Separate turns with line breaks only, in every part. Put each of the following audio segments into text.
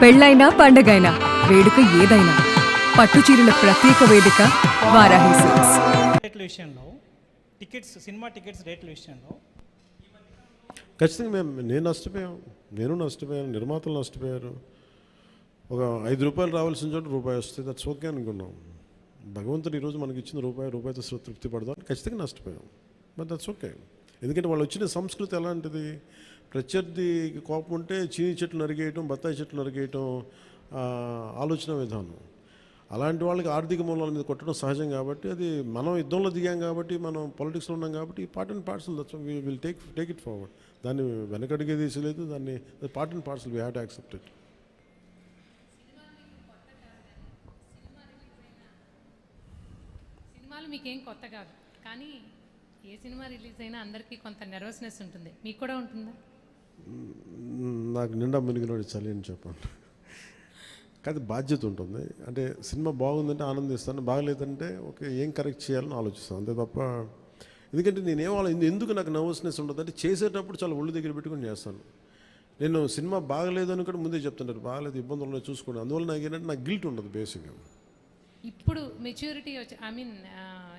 పెళ్ళైనా పండగైనా వేడుక ఏదైనా పట్టు చీరల ప్రత్యేక వేదిక వారాహి సిల్క్స్.
రేట్ల విషయంలో టికెట్స్ సినిమా టికెట్స్ రేట్ల విషయంలో.
ఖచ్చితంగా మేము నేను నష్టపోయాం. నేను నష్టపోయాను నిర్మాతలు నష్టపోయారు. ఒక ఐదు రూపాయలు రావాల్సిన చోట రూపాయి వస్తే దట్స్ ఓకే అనుకున్నాం. భగవంతుడు ఈరోజు మనకి ఇచ్చిన రూపాయి రూపాయితో తృప్తి పడదాం. ఖచ్చితంగా నష్టపోయాం. బట్ దట్స్ ఓకే ఎందుకంటే వాళ్ళు వచ్చిన సంస్కృతి ఎలాంటిది? ప్రత్యర్థికి కోపం ఉంటే చీని చెట్లు నరిగేయటం బత్తాయి చెట్లు నరిగేయటం ఆలోచన విధానం. అలాంటి వాళ్ళకి ఆర్థిక మూలాల మీద కొట్టడం సహజం కాబట్టి అది మనం యుద్ధంలో దిగాం కాబట్టి మనం పొలిటిక్స్లో ఉన్నాం కాబట్టి part and parcel will take take it forward దాన్ని వెనకడిగే తీసలేదు దాన్ని part and parcel we have to accept it
మీకేం కొత్త కాదు. కానీ ఏ సినిమా రిలీజ్ అయినా అందరికీ కొంత నెర్వస్నెస్ ఉంటుంది. మీకు కూడా ఉంటుందా?
నాకు నిండా మునిగినోడు చలి అని చెప్పండి. కాదు బాధ్యత ఉంటుంది. అంటే సినిమా బాగుందంటే ఆనందిస్తాను బాగలేదంటే ఓకే ఏం కరెక్ట్ చేయాలని ఆలోచిస్తాను. అంతే తప్ప ఎందుకంటే నేనేం ఆలో ఎందుకు నాకు నర్వస్నెస్ ఉండదు అంటే చేసేటప్పుడు చాలా ఒళ్ళు దగ్గర పెట్టుకొని చేస్తాను. నేను సినిమా బాగలేదని కూడా ముందే చెప్తుంటారు. బాగలేదు ఇబ్బందులు ఉన్నాయి చూసుకోండి. అందువల్ల నాకు ఏంటంటే నాకు గిల్ట్ ఉండదు బేసిక్గా
ఇప్పుడు మెచ్యూరిటీ వచ్చి ఐ మీన్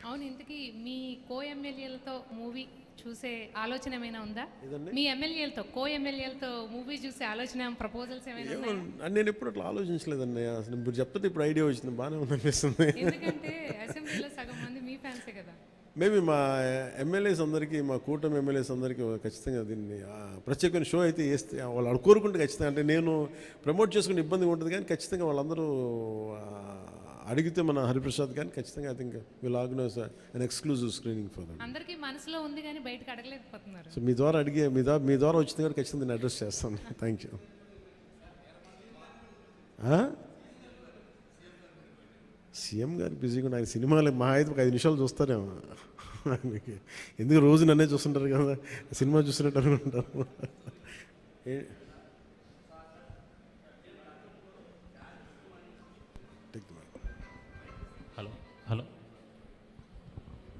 అవును ఇంతకీ మీ కో ఎమ్మెల్యేలతో మూవీ చూసే ఆలోచన ఏమైనా ఉందా? మీ ఎమ్మెల్యేలతో కో ఎమ్మెల్యేలతో మూవీ చూసే ఆలోచన ప్రపోజల్స్ ఏమైనా ఉన్నాయా?
నేను ఎప్పుడు అట్లా ఆలోచించలేదండి. అసలు ఇప్పుడు చెప్తే ఇప్పుడు ఐడియా వచ్చింది బాగానే ఉంది అనిపిస్తుంది
ఎందుకంటే అసెంబ్లీలో సగం మంది మీ ఫ్యాన్సే కదా.
మేబీ మా ఎమ్మెల్యేస్ అందరికీ మా కూటమి ఎమ్మెల్యేస్ అందరికీ ఖచ్చితంగా దీన్ని ఆ, ప్రత్యేకమైన షో అయితే వేస్తే వాళ్ళు అడు కోరుకుంటే ఖచ్చితంగా. అంటే నేను ప్రమోట్ చేసుకునే ఇబ్బంది ఉంటుంది కానీ ఖచ్చితంగా వాళ్ళందరూ ఆ, అడిగితే మన హరిప్రసాద్ కానీ ఖచ్చితంగా I think will organise an exclusive screening for them
అందరికీ మనసులో ఉంది కానీ బయటకు అడగలేకపోతున్నారు.
సో మీ ద్వారా అడిగే మీ ద్వారా మీ ద్వారా వచ్చింది కూడా ఖచ్చితంగా నేను అడ్రస్ చేస్తాను. థ్యాంక్ యూ సీఎం గారు బిజీగా ఆయన సినిమాలు మా అయితే ఒక ఐదు నిమిషాలు చూస్తారేమో. ఎందుకు రోజు నన్నే చూస్తుంటారు కదా సినిమా చూస్తున్నట్టు అనుకుంటారు.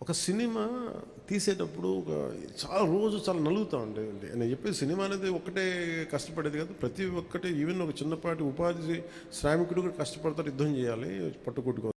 ఒక సినిమా తీసేటప్పుడు ఒక చాలా రోజు చాలా నలుగుతా ఉండే. నేను చెప్పేది సినిమా అనేది ఒక్కటే కష్టపడేది కాదు ప్రతి ఒక్కటి ఈవెన్ ఒక చిన్నపాటి ఉపాధి శ్రామికుడు కూడా కష్టపడతాడు యుద్ధం చేయాలి పట్టుకొట్టుకో